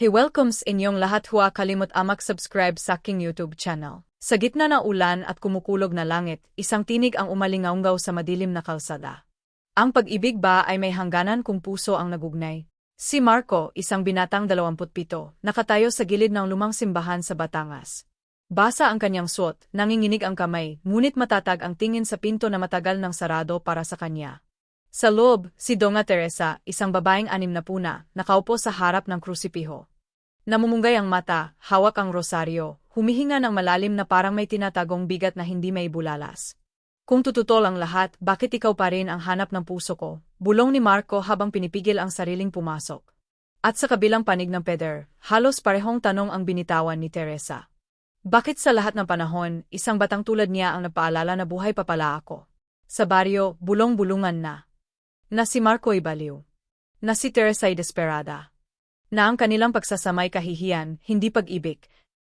He welcomes inyong lahat huwa kalimot amak subscribe sa aking YouTube channel. Sa gitna ng ulan at kumukulog na langit, isang tinig ang umalingaunggaw sa madilim na kalsada. Ang pag-ibig ba ay may hangganan kung puso ang nagugnay? Si Marco, isang binatang 27, nakatayo sa gilid ng lumang simbahan sa Batangas. Basa ang kanyang suot, nanginginig ang kamay, ngunit matatag ang tingin sa pinto na matagal ng sarado para sa kanya. Sa loob, si Donga Teresa, isang babaeng anim na puna, nakaupo sa harap ng krusipiho. Namumunggay ang mata, hawak ang rosaryo, humihinga ng malalim na parang may tinatagong bigat na hindi may bulalas. Kung tututol ang lahat, bakit ikaw pa rin ang hanap ng puso ko? Bulong ni Marco habang pinipigil ang sariling pumasok. At sa kabilang panig ng peder, halos parehong tanong ang binitawan ni Teresa. Bakit sa lahat ng panahon, isang batang tulad niya ang napaalala na buhay pa pala ako? Sa baryo, bulong-bulungan na na si Marco ay baliw, na si Teresa ay desperada, na ang kanilang pagsasamay kahihiyan, hindi pag-ibig.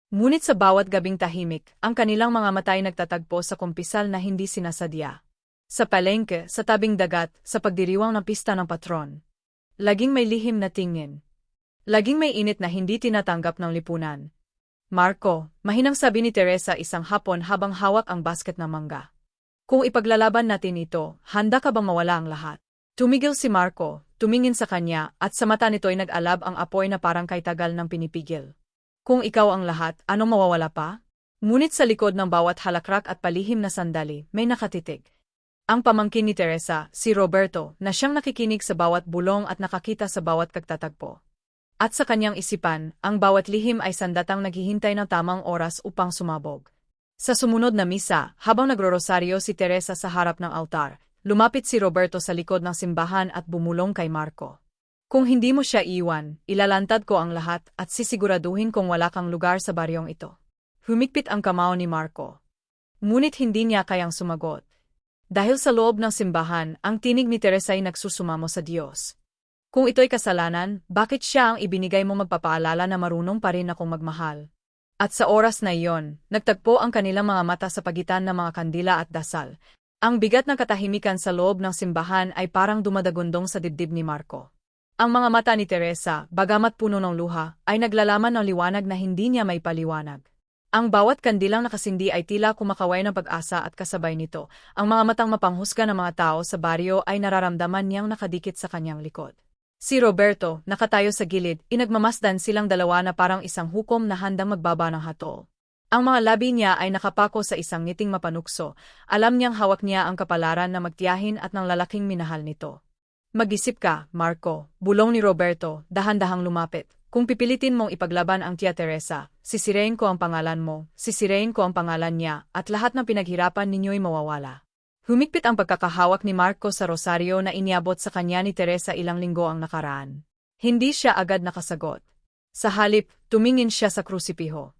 Ngunit sa bawat gabing tahimik, ang kanilang mga mata ay nagtatagpo sa kumpisal na hindi sinasadya. Sa palengke, sa tabing dagat, sa pagdiriwang ng pista ng patron. Laging may lihim na tingin. Laging may init na hindi tinatanggap ng lipunan. Marco, mahinang sabi ni Teresa isang hapon habang hawak ang basket ng mangga. Kung ipaglalaban natin ito, handa ka bang mawala ang lahat? Tumigil si Marco, tumingin sa kanya, at sa mata nito ay nag-alab ang apoy na parang kay tagal ng pinipigil. Kung ikaw ang lahat, ano mawawala pa? Ngunit sa likod ng bawat halakrak at palihim na sandali, may nakatitig. Ang pamangkin ni Teresa, si Roberto, na siyang nakikinig sa bawat bulong at nakakita sa bawat kagtatagpo. At sa kanyang isipan, ang bawat lihim ay sandatang naghihintay ng tamang oras upang sumabog. Sa sumunod na misa, habang nagro-rosaryo si Teresa sa harap ng altar, Lumapit si Roberto sa likod ng simbahan at bumulong kay Marco. Kung hindi mo siya iwan, ilalantad ko ang lahat at sisiguraduhin kong wala kang lugar sa baryong ito. Humikpit ang kamao ni Marco. Ngunit hindi niya kayang sumagot. Dahil sa loob ng simbahan, ang tinig ni Teresa ay nagsusumamo sa Diyos. Kung ito'y kasalanan, bakit siya ang ibinigay mo magpapaalala na marunong pa rin akong magmahal? At sa oras na iyon, nagtagpo ang kanilang mga mata sa pagitan ng mga kandila at dasal, ang bigat ng katahimikan sa loob ng simbahan ay parang dumadagundong sa dibdib ni Marco. Ang mga mata ni Teresa, bagamat puno ng luha, ay naglalaman ng liwanag na hindi niya may paliwanag. Ang bawat kandilang nakasindi ay tila kumakaway ng pag-asa at kasabay nito. Ang mga matang mapanghusga ng mga tao sa baryo ay nararamdaman niyang nakadikit sa kanyang likod. Si Roberto, nakatayo sa gilid, inagmamasdan silang dalawa na parang isang hukom na handang magbaba ng hatol. Ang mga labi niya ay nakapako sa isang ngiting mapanukso, alam niyang hawak niya ang kapalaran na magtiyahin at ng lalaking minahal nito. Mag-isip ka, Marco, bulong ni Roberto, dahan-dahang lumapit. Kung pipilitin mong ipaglaban ang tia Teresa, sisirein ko ang pangalan mo, sisirein ko ang pangalan niya, at lahat ng pinaghirapan ninyo'y mawawala. Humikpit ang pagkakahawak ni Marco sa rosaryo na iniabot sa kanya ni Teresa ilang linggo ang nakaraan. Hindi siya agad nakasagot. Sa halip, tumingin siya sa krusipiho.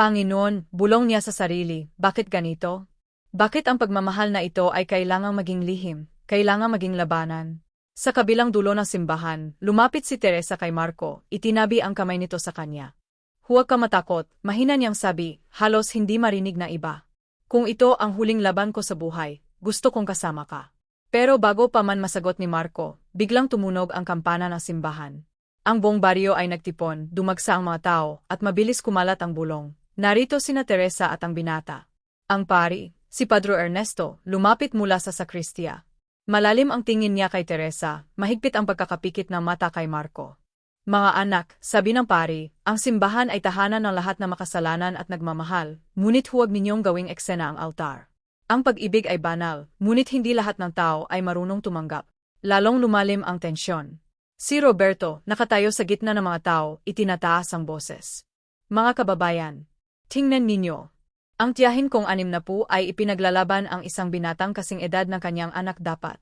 Panginoon, bulong niya sa sarili, bakit ganito? Bakit ang pagmamahal na ito ay kailangang maging lihim, kailangang maging labanan? Sa kabilang dulo ng simbahan, lumapit si Teresa kay Marco, itinabi ang kamay nito sa kanya. Huwag ka matakot, mahina niyang sabi, halos hindi marinig na iba. Kung ito ang huling laban ko sa buhay, gusto kong kasama ka. Pero bago pa man masagot ni Marco, biglang tumunog ang kampana ng simbahan. Ang buong baryo ay nagtipon, dumagsa ang mga tao, at mabilis kumalat ang bulong. Narito sina Teresa at ang binata. Ang pari, si Padro Ernesto, lumapit mula sa sakristia. Malalim ang tingin niya kay Teresa, mahigpit ang pagkakapikit ng mata kay Marco. Mga anak, sabi ng pari, ang simbahan ay tahanan ng lahat na makasalanan at nagmamahal, ngunit huwag ninyong gawing eksena ang altar. Ang pag-ibig ay banal, ngunit hindi lahat ng tao ay marunong tumanggap. Lalong lumalim ang tensyon. Si Roberto, nakatayo sa gitna ng mga tao, itinataas ang boses. Mga kababayan, Tingnan ninyo. Ang tiyahin kong anim na po ay ipinaglalaban ang isang binatang kasing edad ng kanyang anak dapat.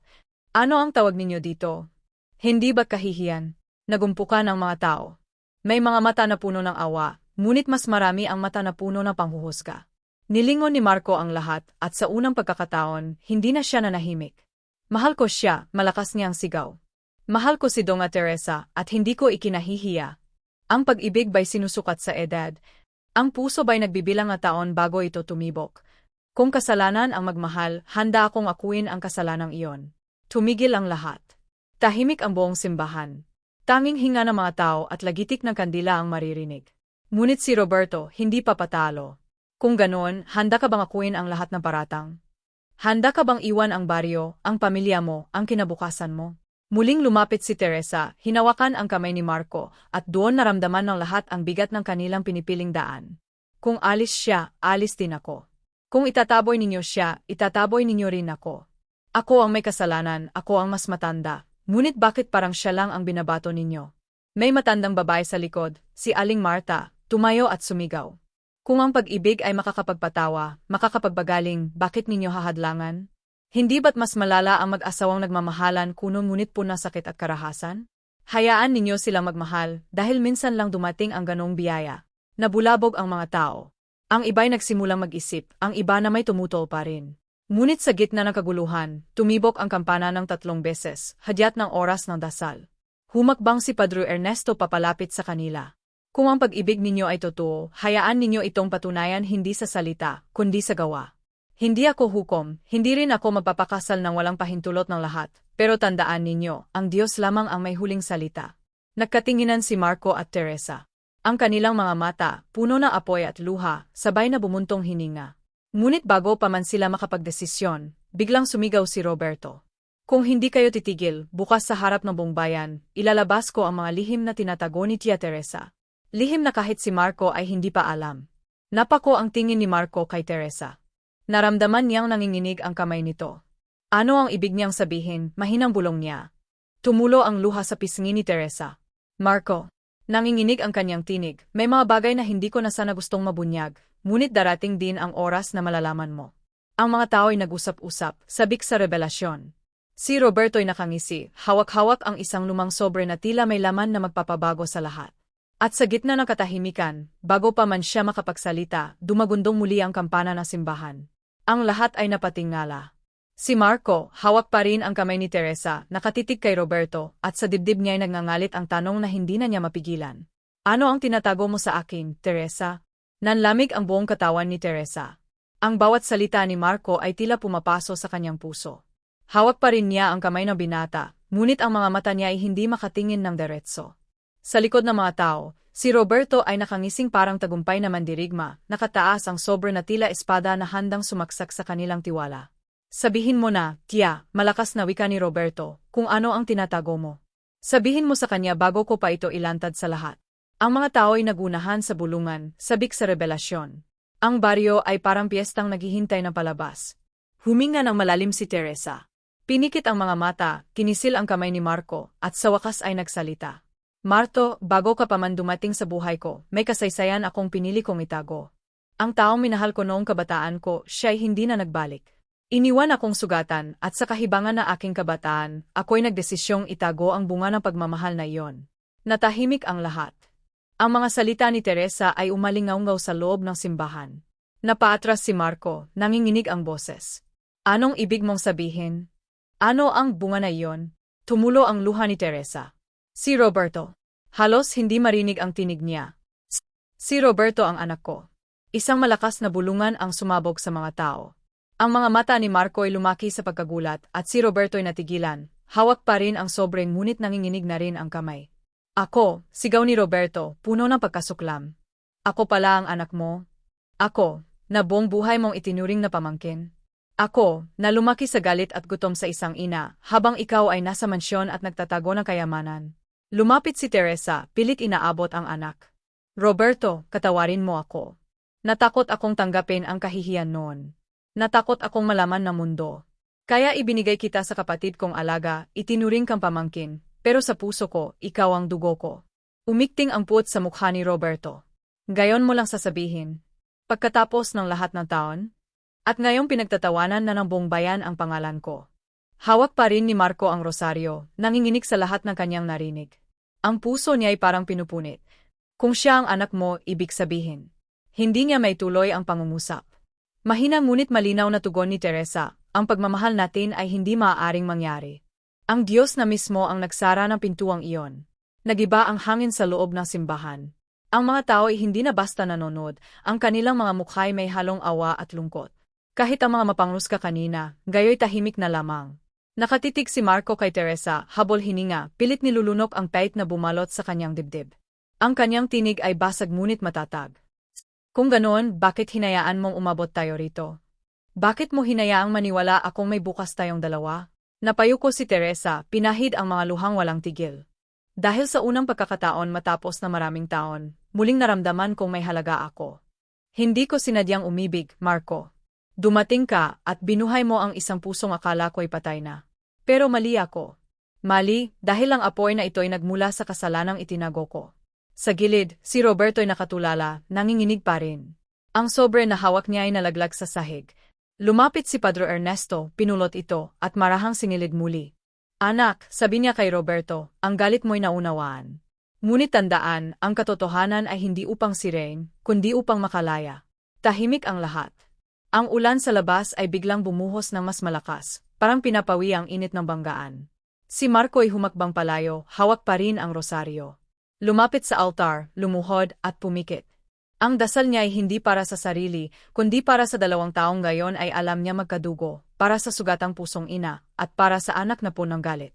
Ano ang tawag ninyo dito? Hindi ba kahihiyan? Nagumpukan ang mga tao. May mga mata na puno ng awa, ngunit mas marami ang mata na puno ng panghuhusga. Nilingon ni Marco ang lahat at sa unang pagkakataon, hindi na siya nanahimik. Mahal ko siya, malakas niyang sigaw. Mahal ko si Donga Teresa at hindi ko ikinahihiya. Ang pag-ibig ba'y sinusukat sa edad, ang puso ba'y nagbibilang na taon bago ito tumibok? Kung kasalanan ang magmahal, handa akong akuin ang kasalanang iyon. Tumigil ang lahat. Tahimik ang buong simbahan. Tanging hinga ng mga tao at lagitik ng kandila ang maririnig. Ngunit si Roberto hindi pa patalo. Kung ganoon, handa ka bang akuin ang lahat ng paratang? Handa ka bang iwan ang baryo, ang pamilya mo, ang kinabukasan mo? Muling lumapit si Teresa, hinawakan ang kamay ni Marco, at doon naramdaman ng lahat ang bigat ng kanilang pinipiling daan. Kung alis siya, alis din ako. Kung itataboy ninyo siya, itataboy ninyo rin ako. Ako ang may kasalanan, ako ang mas matanda, Ngunit bakit parang siya lang ang binabato ninyo? May matandang babae sa likod, si Aling Marta, tumayo at sumigaw. Kung ang pag-ibig ay makakapagpatawa, makakapagbagaling, bakit ninyo hahadlangan? Hindi ba't mas malala ang mag-asawang nagmamahalan kuno ngunit po sakit at karahasan? Hayaan ninyo silang magmahal dahil minsan lang dumating ang ganong biyaya. Nabulabog ang mga tao. Ang iba'y nagsimulang mag-isip, ang iba na may tumutol pa rin. Ngunit sa gitna ng kaguluhan, tumibok ang kampana ng tatlong beses, hadyat ng oras ng dasal. Humakbang si Padre Ernesto papalapit sa kanila. Kung ang pag-ibig ninyo ay totoo, hayaan ninyo itong patunayan hindi sa salita, kundi sa gawa. Hindi ako hukom, hindi rin ako magpapakasal ng walang pahintulot ng lahat, pero tandaan ninyo, ang Diyos lamang ang may huling salita. Nagkatinginan si Marco at Teresa. Ang kanilang mga mata, puno na apoy at luha, sabay na bumuntong hininga. Ngunit bago pa man sila makapagdesisyon, biglang sumigaw si Roberto. Kung hindi kayo titigil, bukas sa harap ng buong bayan, ilalabas ko ang mga lihim na tinatago ni Tia Teresa. Lihim na kahit si Marco ay hindi pa alam. Napako ang tingin ni Marco kay Teresa. Naramdaman niyang nanginginig ang kamay nito. Ano ang ibig niyang sabihin, mahinang bulong niya. Tumulo ang luha sa pisngi ni Teresa. Marco, nanginginig ang kanyang tinig, may mga bagay na hindi ko na sana gustong mabunyag, Ngunit darating din ang oras na malalaman mo. Ang mga tao ay nag-usap-usap, sabik sa revelasyon. Si Roberto'y nakangisi, hawak-hawak ang isang lumang sobre na tila may laman na magpapabago sa lahat. At sa gitna ng katahimikan, bago pa man siya makapagsalita, dumagundong muli ang kampana ng simbahan. Ang lahat ay napatingala. Si Marco, hawak pa rin ang kamay ni Teresa, nakatitig kay Roberto, at sa dibdib niya ay nagngangalit ang tanong na hindi na niya mapigilan. Ano ang tinatago mo sa akin, Teresa? Nanlamig ang buong katawan ni Teresa. Ang bawat salita ni Marco ay tila pumapaso sa kanyang puso. Hawak pa rin niya ang kamay ng binata, ngunit ang mga mata niya ay hindi makatingin ng diretso. Sa likod ng mga tao, si Roberto ay nakangising parang tagumpay na mandirigma, nakataas ang sobre na tila espada na handang sumaksak sa kanilang tiwala. Sabihin mo na, Tia, malakas na wika ni Roberto, kung ano ang tinatago mo. Sabihin mo sa kanya bago ko pa ito ilantad sa lahat. Ang mga tao ay nagunahan sa bulungan, sabik sa revelasyon. Ang baryo ay parang piyestang naghihintay ng palabas. Huminga ng malalim si Teresa. Pinikit ang mga mata, kinisil ang kamay ni Marco, at sa wakas ay nagsalita. Marto, bago ka pa man dumating sa buhay ko, may kasaysayan akong pinili kong itago. Ang taong minahal ko noong kabataan ko, siya'y hindi na nagbalik. Iniwan akong sugatan, at sa kahibangan na aking kabataan, ako'y nagdesisyong itago ang bunga ng pagmamahal na iyon. Natahimik ang lahat. Ang mga salita ni Teresa ay umalingaungaw sa loob ng simbahan. Napaatras si Marco, nanginginig ang boses. Anong ibig mong sabihin? Ano ang bunga na iyon? Tumulo ang luha ni Teresa. Si Roberto. Halos hindi marinig ang tinig niya. Si Roberto ang anak ko. Isang malakas na bulungan ang sumabog sa mga tao. Ang mga mata ni Marco ay lumaki sa pagkagulat at si Roberto ay natigilan. Hawak pa rin ang sobrang ngunit nanginginig na rin ang kamay. Ako, sigaw ni Roberto, puno ng pagkasuklam. Ako pala ang anak mo. Ako, na buong buhay mong itinuring na pamangkin. Ako, na lumaki sa galit at gutom sa isang ina, habang ikaw ay nasa mansyon at nagtatago ng kayamanan. Lumapit si Teresa, pilit inaabot ang anak. Roberto, katawarin mo ako. Natakot akong tanggapin ang kahihiyan noon. Natakot akong malaman ng mundo. Kaya ibinigay kita sa kapatid kong alaga, itinuring kang pamangkin, pero sa puso ko, ikaw ang dugo ko. Umikting ang puot sa mukha ni Roberto. Gayon mo lang sasabihin. Pagkatapos ng lahat ng taon, at ngayong pinagtatawanan na ng buong bayan ang pangalan ko. Hawak pa rin ni Marco ang rosaryo, nanginginig sa lahat ng kanyang narinig. Ang puso niya ay parang pinupunit. Kung siya ang anak mo, ibig sabihin. Hindi niya may tuloy ang pangungusap. Mahina ngunit malinaw na tugon ni Teresa, ang pagmamahal natin ay hindi maaaring mangyari. Ang Diyos na mismo ang nagsara ng pintuang iyon. Nagiba ang hangin sa loob ng simbahan. Ang mga tao ay hindi na basta nanonood, ang kanilang mga mukha ay may halong awa at lungkot. Kahit ang mga mapangrus ka kanina, gayoy tahimik na lamang. Nakatitig si Marco kay Teresa, habol hininga, pilit nilulunok ang pait na bumalot sa kanyang dibdib. Ang kanyang tinig ay basag ngunit matatag. Kung ganoon, bakit hinayaan mong umabot tayo rito? Bakit mo hinayaang maniwala akong may bukas tayong dalawa? Napayuko si Teresa, pinahid ang mga luhang walang tigil. Dahil sa unang pagkakataon matapos na maraming taon, muling naramdaman kong may halaga ako. Hindi ko sinadyang umibig, Marco. Dumating ka at binuhay mo ang isang pusong akala ko'y patay na. Pero mali ako. Mali, dahil ang apoy na ito'y nagmula sa kasalanang itinago ko. Sa gilid, si Roberto'y nakatulala, nanginginig pa rin. Ang sobre na hawak niya ay nalaglag sa sahig. Lumapit si Padre Ernesto, pinulot ito, at marahang sinilid muli. Anak, sabi niya kay Roberto, ang galit mo'y naunawaan. Ngunit tandaan, ang katotohanan ay hindi upang siren, kundi upang makalaya. Tahimik ang lahat. Ang ulan sa labas ay biglang bumuhos ng mas malakas, parang pinapawi ang init ng banggaan. Si Marco ay humakbang palayo, hawak pa rin ang rosaryo. Lumapit sa altar, lumuhod at pumikit. Ang dasal niya ay hindi para sa sarili, kundi para sa dalawang taong gayon ay alam niya magkadugo, para sa sugatang pusong ina, at para sa anak na punong galit.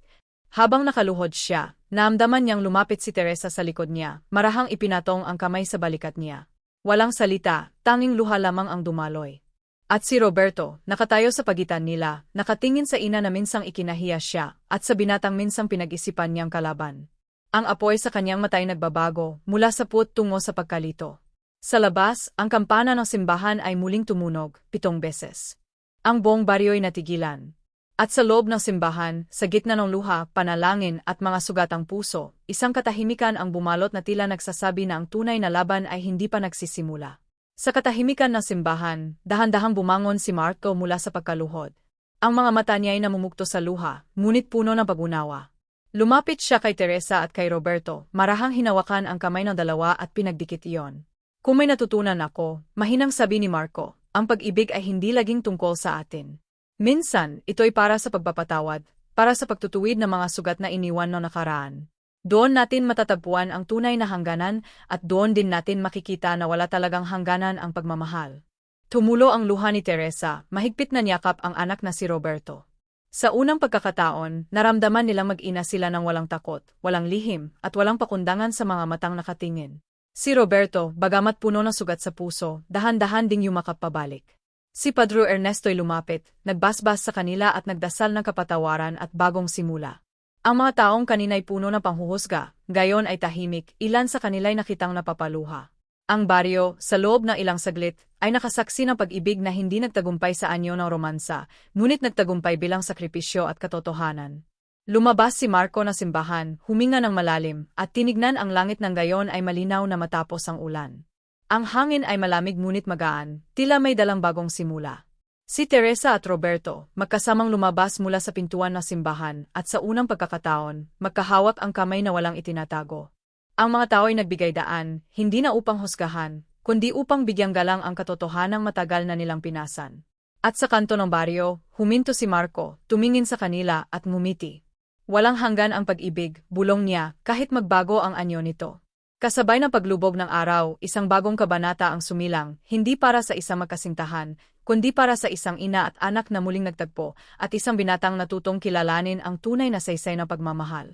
Habang nakaluhod siya, naamdaman niyang lumapit si Teresa sa likod niya, marahang ipinatong ang kamay sa balikat niya. Walang salita, tanging luha lamang ang dumaloy. At si Roberto, nakatayo sa pagitan nila, nakatingin sa ina na minsang ikinahiya siya, at sa binatang minsang pinag-isipan niyang kalaban. Ang apoy sa kanyang matay nagbabago, mula sa put tungo sa pagkalito. Sa labas, ang kampana ng simbahan ay muling tumunog, pitong beses. Ang buong baryo'y natigilan. At sa loob ng simbahan, sa gitna ng luha, panalangin at mga sugatang puso, isang katahimikan ang bumalot na tila nagsasabi na ang tunay na laban ay hindi pa nagsisimula. Sa katahimikan ng simbahan, dahan-dahang bumangon si Marco mula sa pagkaluhod. Ang mga mata niya ay namumukto sa luha, ngunit puno ng pagunawa. Lumapit siya kay Teresa at kay Roberto, marahang hinawakan ang kamay ng dalawa at pinagdikit iyon. Kung may natutunan ako, mahinang sabi ni Marco, ang pag-ibig ay hindi laging tungkol sa atin. Minsan, ito'y para sa pagpapatawad, para sa pagtutuwid ng mga sugat na iniwan ng nakaraan. Doon natin matatagpuan ang tunay na hangganan at doon din natin makikita na wala talagang hangganan ang pagmamahal. Tumulo ang luha ni Teresa, mahigpit na niyakap ang anak na si Roberto. Sa unang pagkakataon, naramdaman nilang mag-ina sila ng walang takot, walang lihim, at walang pakundangan sa mga matang nakatingin. Si Roberto, bagamat puno ng sugat sa puso, dahan-dahan ding yumakap pabalik. Si Padre Ernesto'y lumapit, nagbasbas sa kanila at nagdasal ng kapatawaran at bagong simula. Ang mga taong kanina'y puno ng panghuhusga, gayon ay tahimik, ilan sa kanila'y nakitang napapaluha. Ang baryo, sa loob ng ilang saglit, ay nakasaksi ng pag-ibig na hindi nagtagumpay sa anyo ng romansa, ngunit nagtagumpay bilang sakripisyo at katotohanan. Lumabas si Marco na simbahan, huminga ng malalim, at tinignan ang langit ng gayon ay malinaw na matapos ang ulan. Ang hangin ay malamig ngunit magaan, tila may dalang bagong simula. Si Teresa at Roberto, magkasamang lumabas mula sa pintuan ng simbahan at sa unang pagkakataon, magkahawak ang kamay na walang itinatago. Ang mga tao ay nagbigay daan, hindi na upang husgahan, kundi upang bigyang galang ang katotohanang matagal na nilang pinasan. At sa kanto ng baryo, huminto si Marco, tumingin sa kanila at ngumiti. Walang hanggan ang pag-ibig, bulong niya, kahit magbago ang anyo nito. Kasabay ng paglubog ng araw, isang bagong kabanata ang sumilang, hindi para sa isang magkasintahan, kundi para sa isang ina at anak na muling nagtagpo, at isang binatang natutong kilalanin ang tunay na saysay ng pagmamahal.